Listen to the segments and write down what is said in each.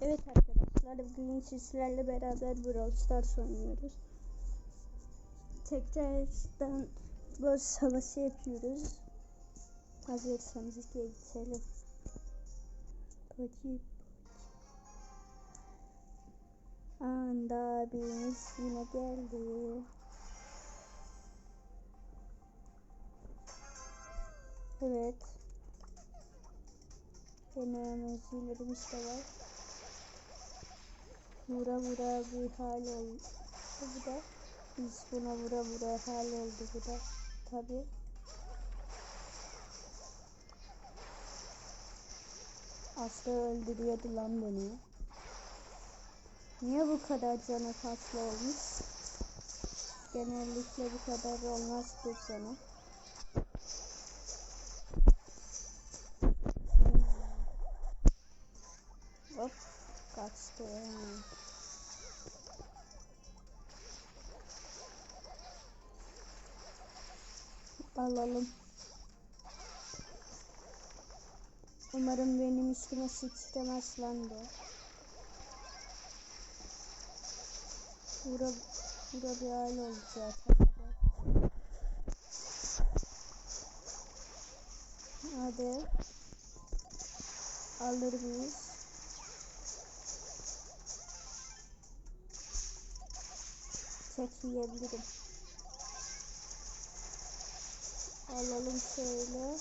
Evet arkadaşlar bugün sizlerle beraber Brawl Stars oynuyoruz. Tekrardan boss havası yapıyoruz. Hazırsanız geçelim. Paki Anda abimiz yine geldi. Evet. Yine mevzilerimiz de var. Vura vura bir hal oldu bu da. Biz buna vura vura hal oldu bu da. Tabi. Aslı öldürüyordu lan beni. Niye bu kadar canı kaslı olmuş? Genellikle bu kadar olmaz bu canı. Alalım. Umarım benim üstüme sıçramaz lan bu. Bura, bura bir hal oldu. Hadi. Alır mıyız? Tek yiyebilirim. Alalım şöyle.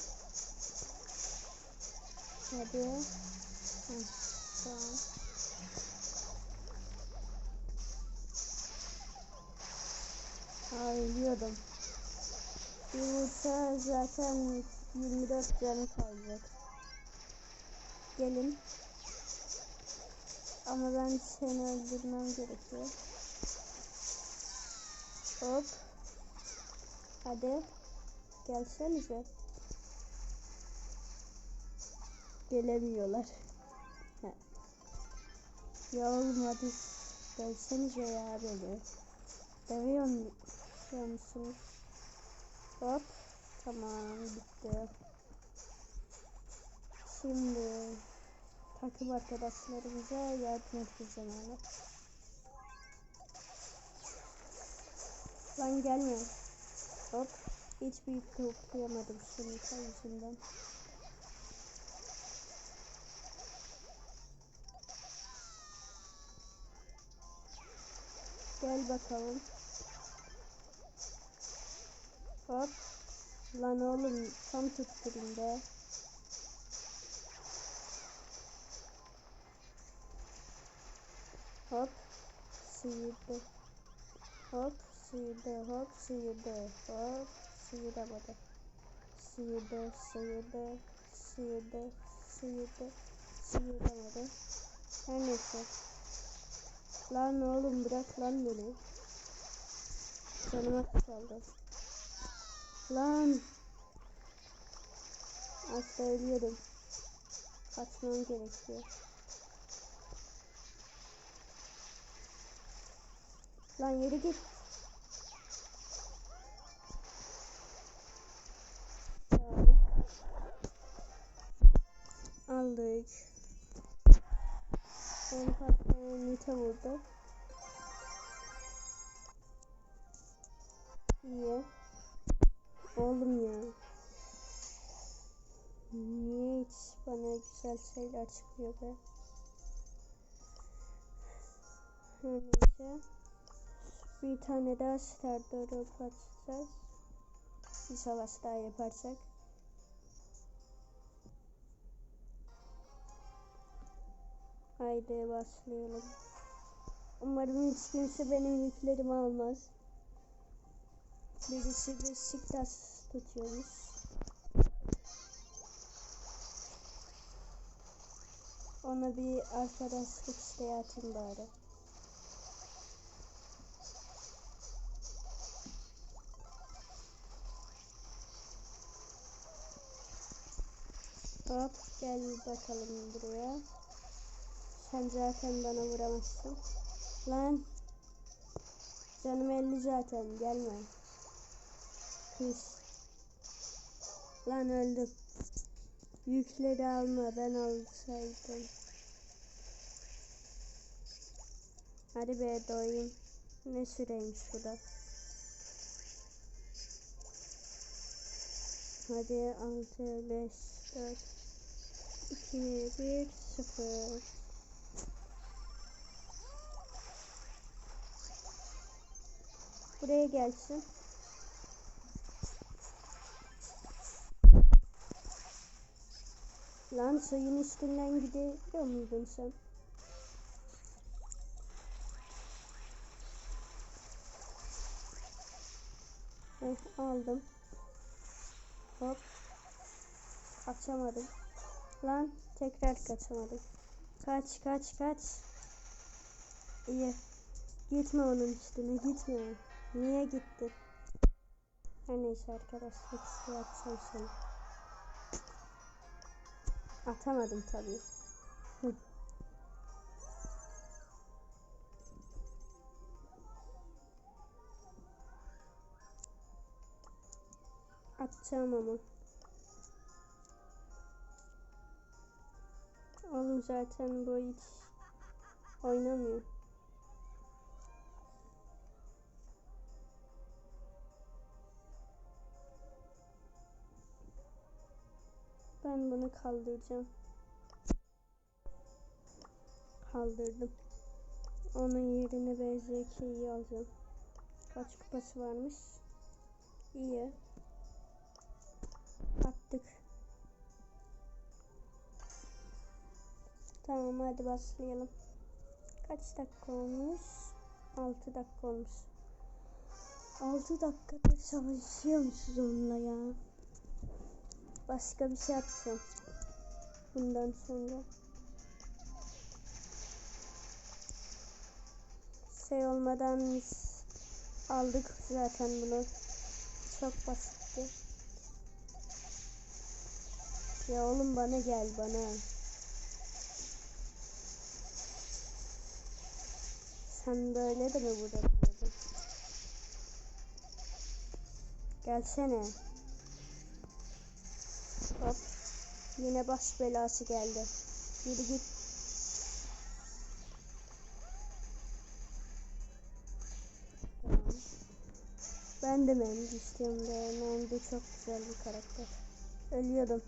Hadi. Hı, tamam. Aa, ölüyordum. Yumurta zaten 24 canı kalacak. Gelin. Ama ben seni öldürmem gerekiyor. Hop. Hadi. Gelsenize. Gelemiyorlar. Ha. Ya olmadı. Gelsenize ya beni. Demiyor musunuz? Hop. Tamam bitti. Şimdi takım arkadaşlarımıza yardım etme zamanı. Lan gelme. Hop. Hiç büyük toplayamadım şunun yüzünden. Gel bakalım. Hop. Lan oğlum tam tutturun be. Hop. Sıyırdı. Hop sıyırdı. Hop sıyırdı. Hop sıyıramadı. Sıyırdı. Sıyırdı. Sıyırdı. Sıyırdı. Sıyıramadı. Her neyse. Lan oğlum bırak lan beni. Canıma kaldı. Lan. Hasta ölüyorum. Kaçmam gerekiyor. Lan yürü git. Aldık. Son patlayan nite vurdu. İyi. Oğlum ya. Niye hiç bana güzel şeyler çıkıyor be? Neyse. Bir tane daha star drop atacağız. Bir savaş daha yaparsak. Haydi başlayalım. Umarım hiç kimse benim yüklerimi almaz. Birisi Beşiktaş tutuyormuş. Ona bir arkadaşlık isteği atayım bari. Hop gel bakalım buraya. Sen zaten bana vuramazsın. Lan. Canım 50 zaten gelme. Pis. Lan öldüm. Yükleri alma ben alsaydım. Hadi be doyayım. Ne süreymiş bu da. Hadi 6, 5, 4, 2, 1, 0. Buraya gelsin. Lan suyun üstünden gidiyor muydun sen? Heh, aldım. Hop. Kaçamadım. Lan tekrar kaçamadım. Kaç kaç kaç. İyi. Gitme onun üstüne gitme. Niye gitti? Her neyse arkadaşlar size atacağım seni. Atamadım tabii. Hı. Atacağım ama. Oğlum zaten bu hiç oynamıyor. Ben bunu kaldıracağım. Kaldırdım. Onun yerine BZK'yi alacağım. Kaç kupası varmış? İyi. Attık. Tamam hadi başlayalım. Kaç dakika olmuş? 6 dakika olmuş. 6 dakikada savaşıyormuşuz onunla ya. Başka bir şey yapacağım. Bundan sonra. Şey olmadan aldık zaten bunu. Çok basitti. Ya oğlum bana gel bana. Sen böyle de mi vurabiliyordun? Gelsene. Yine baş belası geldi. Yürü git. Ben de Mendy istiyorum da Mendy çok güzel bir karakter. Ölüyordum.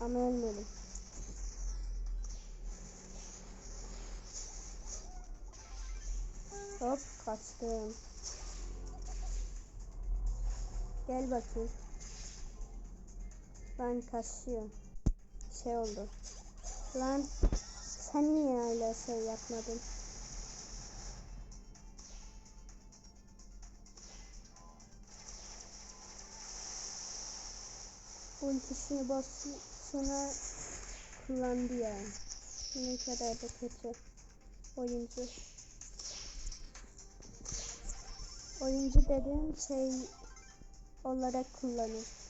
Ama ölmedim. Hop kaçtım. Gel bakayım. Ben kaçıyorum. Şey oldu. Lan sen niye öyle şey yapmadın? Ultisini bossuna kullandı yani. Ne kadar da kötü oyuncu. Oyuncu dediğim şey olarak kullanır.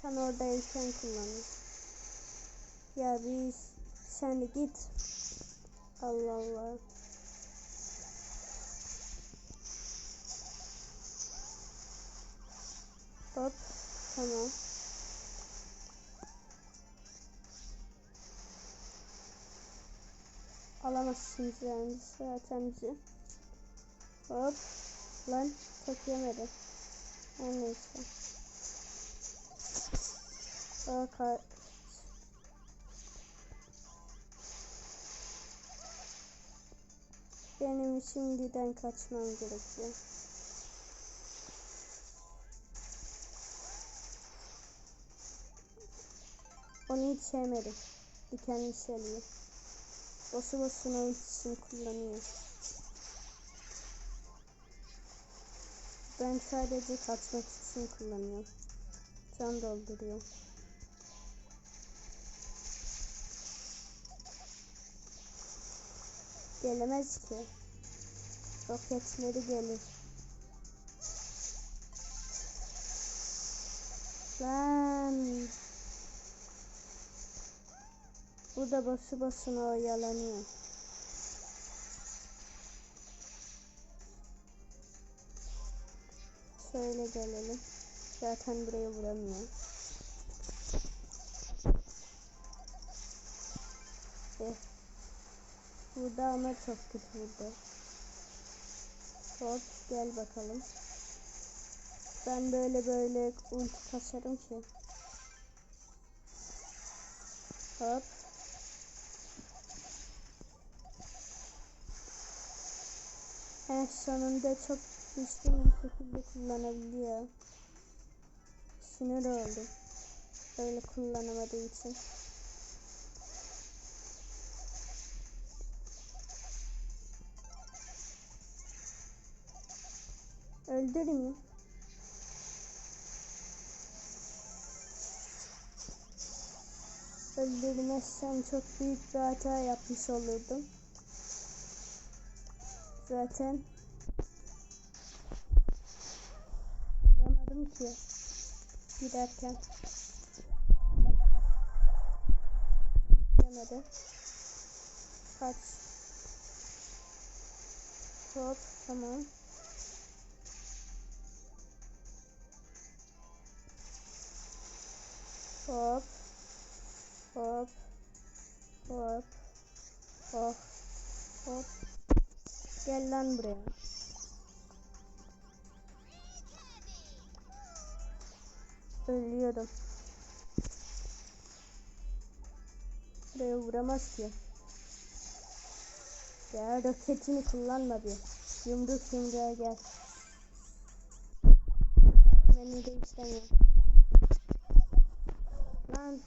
İnsan oradayken kullanır. Ya biz sen de git. Allah Allah. Hop. Tamam. Alamazsınız yani zaten bizi. Hop. Lan çok yemedi. Her neyse. Aa, ka- Benim şimdiden kaçmam gerekiyor. Onu hiç sevmedim. Dikenli seliyor. Boşu boşuna ultisini kullanıyor. Ben sadece kaçmak için kullanıyorum. Can dolduruyor. Gelemez ki. Roketleri gelir. Lan. Bu da boşu boşuna oyalanıyor. Şöyle gelelim. Zaten buraya vuramıyor. Eh. Burada ama çok kötü vurdu. Hop gel bakalım. Ben böyle böyle ulti kasarım ki. Hop. En sonunda çok düzgün bir şekilde kullanabiliyor. Sinir oldum. Böyle kullanamadığı için. Öldürün. Öldürmezsem çok büyük bir hata yapmış olurdum. Zaten vuramadım ki giderken. Yemedi. Kaç. Hop tamam. Hop. Hop. Hop. Hop. Hop. Gel lan buraya. Ölüyordum. Buraya vuramaz ki. Ya roketini kullanma bir. Yumruk yumruğa gel. Beni de istemiyorum. Lan.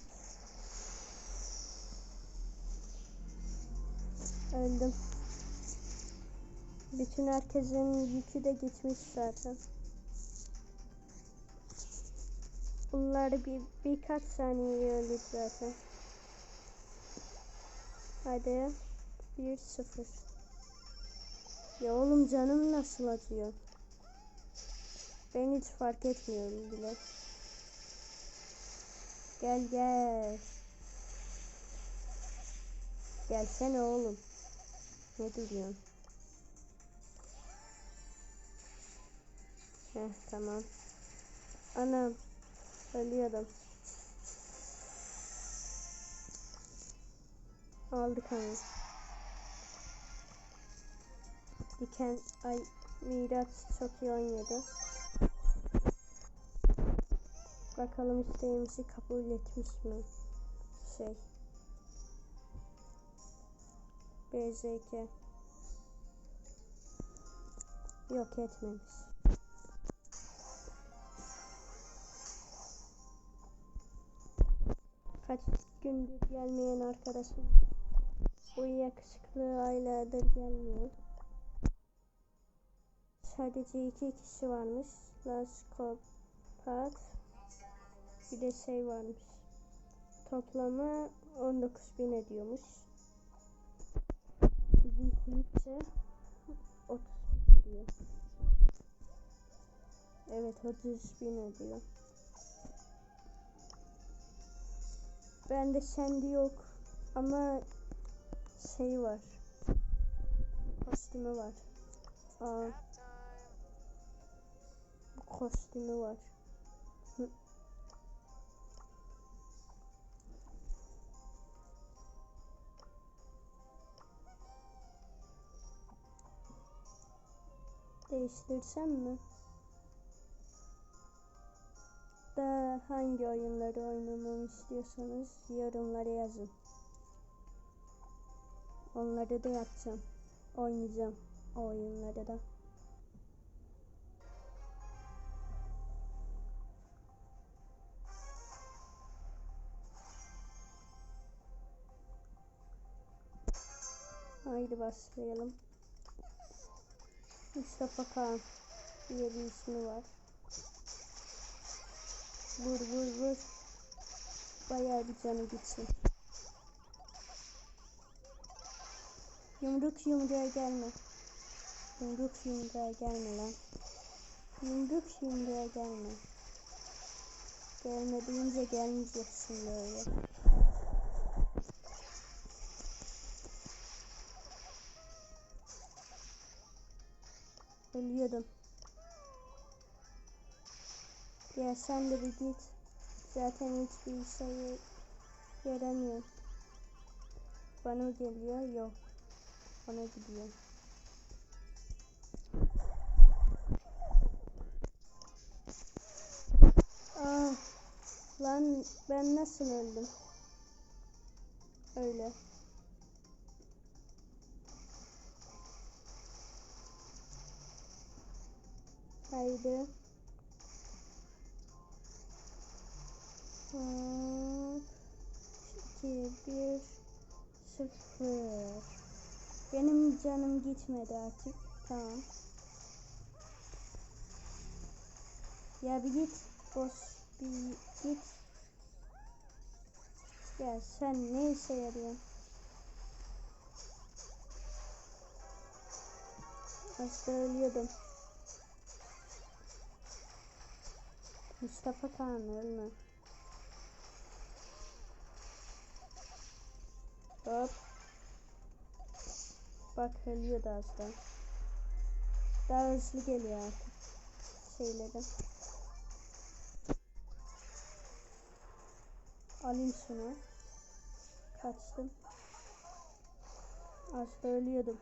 Öldüm. Bütün herkesin yükü de gitmiş zaten. Bunlar bir birkaç saniye öldü zaten. Hadi. 1-0. Ya oğlum canım nasıl acıyor? Ben hiç fark etmiyorum bile. Gel gel. Gelsene oğlum. Ne duruyorsun? Heh tamam. Anam. Ölüyordum. Aldık hani. Diken ay Miraç çok iyi oynuyordu. Bakalım isteğimizi kabul etmiş mi? Şey. BZK. Yok etmemiş. Kaç gündür gelmeyen arkadaşım. Bu yakışıklı aylardır gelmiyor. Sadece iki kişi varmış. Laskopat. Bir de şey varmış. Toplamı 19.000 ediyormuş. Bizim kulüpçe 30 bin ediyor. Evet 30 bin ediyor. Bende sendi yok ama şey var. Kostümü var. Aa. Bu kostümü var. Değiştirsem mi? Da hangi oyunları oynamamı istiyorsanız yorumlara yazın. Onları da yapacağım. Oynayacağım o oyunları da. Haydi başlayalım. Mustafa Kaan diye bir ismi var. Vur vur vur. Bayağı bir canı gitsin. Yumruk yumruğa gelme. Yumruk yumruğa gelme lan. Yumruk yumruğa gelme. Gelme deyince gelmeyeceksin böyle. Ölüyordum. Ya sen de bir git. Zaten hiçbir işe yaramıyor. Bana mı geliyor? Yok. Bana gidiyor. Ah, lan ben nasıl öldüm? Öyle. Haydi. Hop. 2, 1, 0. Benim canım gitmedi artık. Tamam. Ya bir git. Boş bir git. Ya sen ne işe yarıyorsun? Hasta ölüyordum. Mustafa Kağan ölme. Hop. Bak ölüyordu az daha. Daha hızlı geliyor artık. Şeyleri. Alayım şunu. Kaçtım. Az da ölüyordum.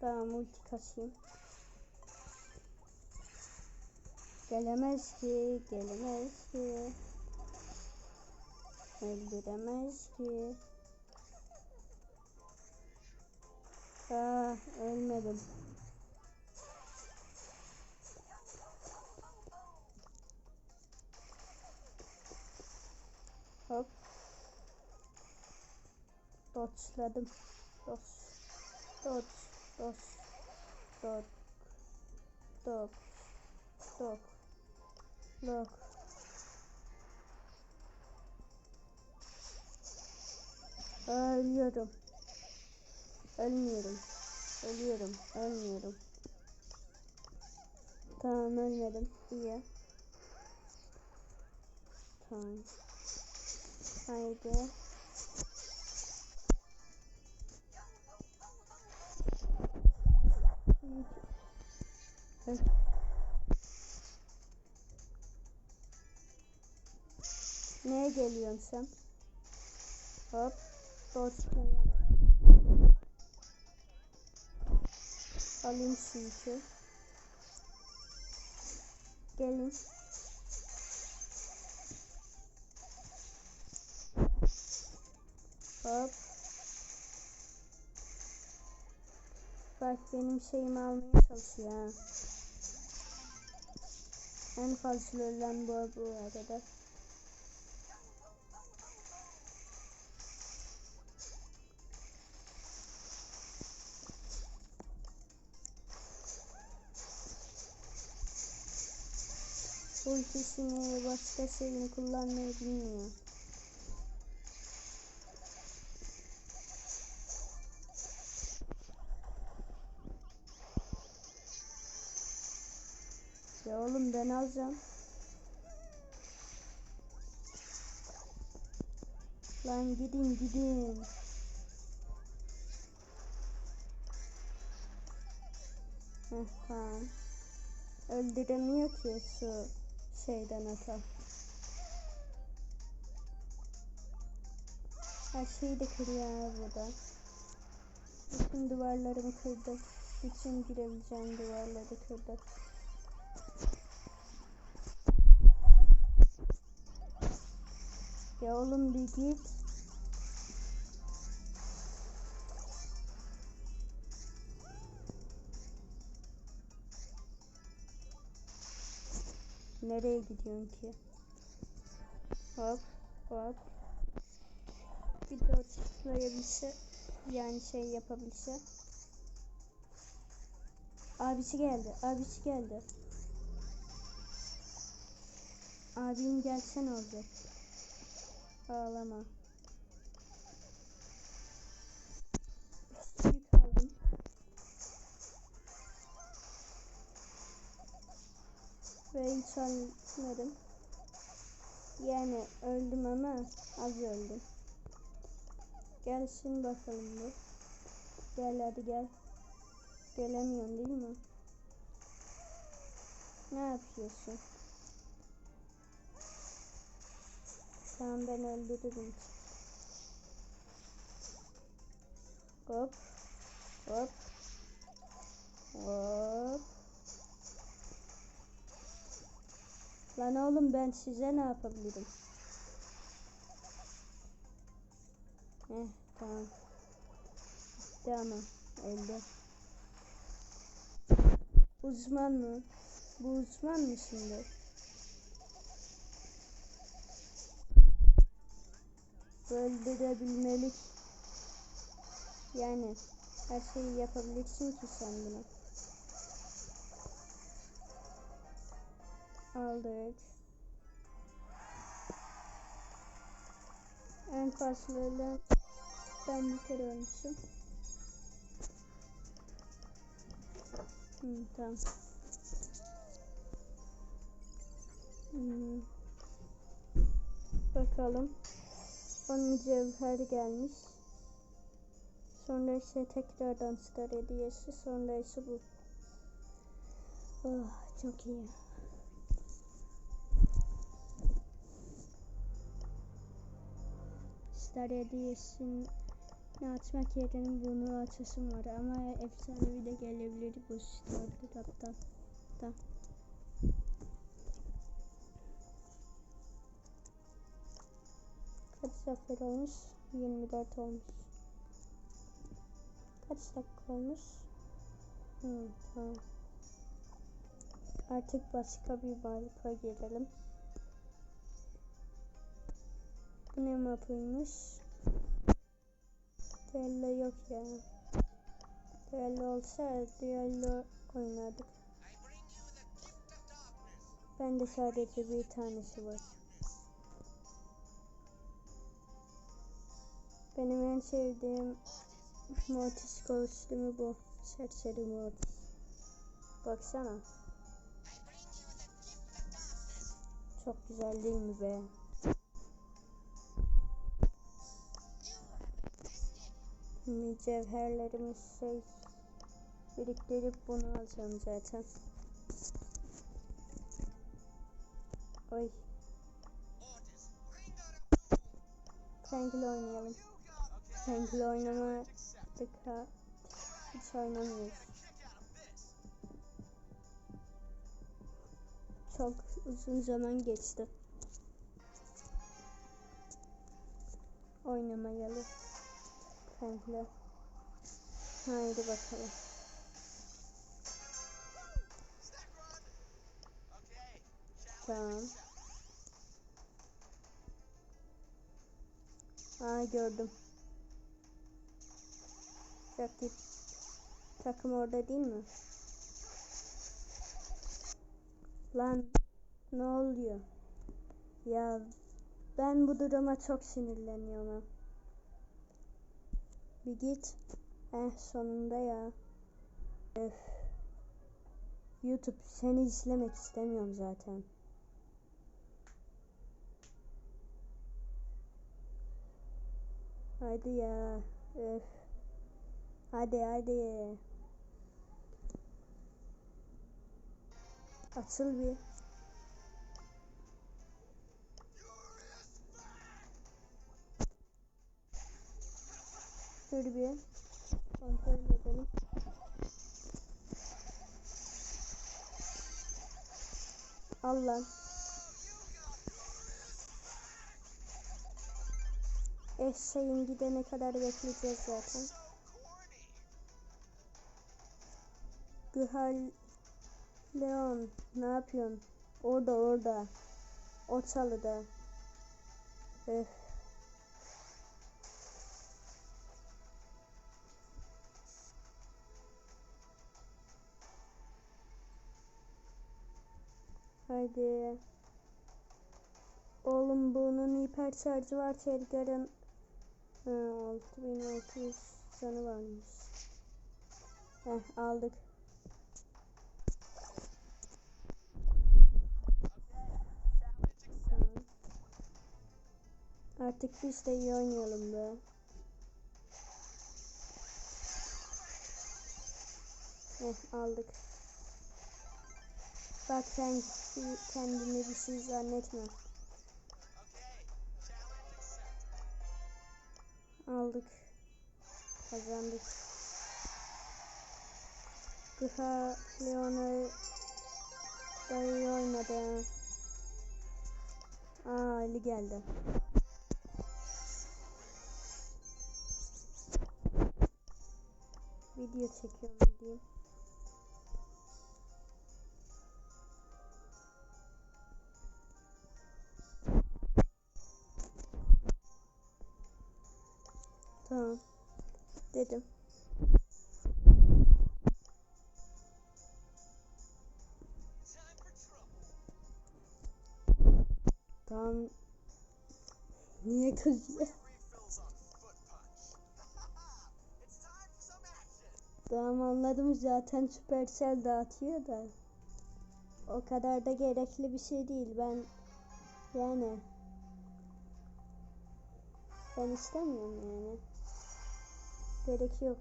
Tamam ulti kasayım. Gelemez ki, gelemez ki. Öldüremez ki. Ah, ölmedim. Hop. Dodge'ladım. Dodge. Dodge. Dodge. Dodge. Dodge. Dodge. Look. Ölüyorum. Ölmüyorum. Ölüyorum. Ölmüyorum. Tamam ölmedim. İyi. Tamam. Haydi. Evet. Neye geliyorsun sen? Hop. Alalım. Alayım yükü. Gelin. Hop. Bak benim şeyimi almaya çalışıyor ha. En fazla ölen bu bu arada. Ultisini başka şeyini kullanmayı bilmiyor. Ya oğlum ben alacağım. Lan gidin gidin. Heh tamam. Öldüremiyor ki şu şeyden ata. Her şeyi de kırıyor bu da. Bütün duvarlarımı kırdı. Bütün girebileceğim duvarları kırdı. Ya oğlum bir git. Nereye gidiyorsun ki? Hop hop. Bir de tıklayabilse yani şey yapabilse. Abisi geldi. Abisi geldi. Abim gelsen olacak. Ağlama. Ölmedim. Yani öldüm ama az öldüm. Gelsin bakalım bu. Gel hadi gel. Gelemiyorsun değil mi? Ne yapıyorsun? An ben öldürürüm. Hop. Hop. Hop. Lan oğlum ben size ne yapabilirim? Heh tamam. Bitti ama elde. Uzman mı? Bu uzman mı şimdi? Öldürebilmelik. Yani her şeyi yapabilirsin ki sen bunu. Aldık. En fazla ben bir kere ölmüşüm. Hı, tamam. Hmm. Bakalım. 10 cevher gelmiş. Sonra ise tekrardan star hediyesi. Sonra ise bu. Oh, çok iyi. Star hediyesini açmak yerine bunu açasım var ama efsanevi de gelebilir bu star drop'tan. Da. Kaç zafer olmuş? 24 olmuş. Kaç dakika olmuş? Hmm, tamam. Artık başka bir mapa gelelim. Bu ne mapıymış? Duello yok ya. Duello olsa duello oynardık. Ben de sadece bir tanesi var. Benim en sevdiğim Mortis kostümü bu. Serseri Mortis. Baksana. Çok güzel değil mi be? Mücevherlerimiz şey biriktirip bunu alacağım zaten. Oy. Frank'le oynayalım. Frank'le oynamadık ha. Hiç oynamıyoruz. Çok uzun zaman geçti. Oynamayalı. Frank'le. Haydi bakalım. Tamam. Aa gördüm. Rakip takım orada değil mi? Lan ne oluyor? Ya ben bu duruma çok sinirleniyorum. Bir git. Eh sonunda ya. Öf. YouTube seni izlemek istemiyorum zaten. Hadi ya. Öf. Hadi hadi. Açıl bir. Dur bir. Kontrol edelim. Allah. Eşeğin gidene kadar bekleyeceğiz zaten. Gühal Leon ne yapıyorsun? Orada orada. O çalıda. Öf. Haydi. Oğlum bunun hiper şarjı var. Edgar'ın 6600 canı varmış. Heh aldık. Artık biz de iyi oynayalım be. Heh aldık. Bak sen kendini bir şey zannetme. Aldık. Kazandık. Gıha Leon'a da iyi oynadı. Aa Ali geldi. Video çekiyorum diyeyim. Time for some action. Tamam anladım zaten Supercell dağıtıyor da. O kadar da gerekli bir şey değil. Ben yani ben istemiyorum yani. Gerek yok.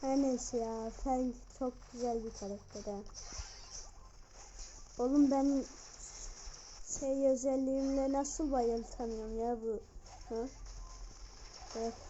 Her neyse ya. Frank çok güzel bir karakter. Oğlum ben şey özelliğimle nasıl bayıltamıyorum ya bu. Ha? Evet.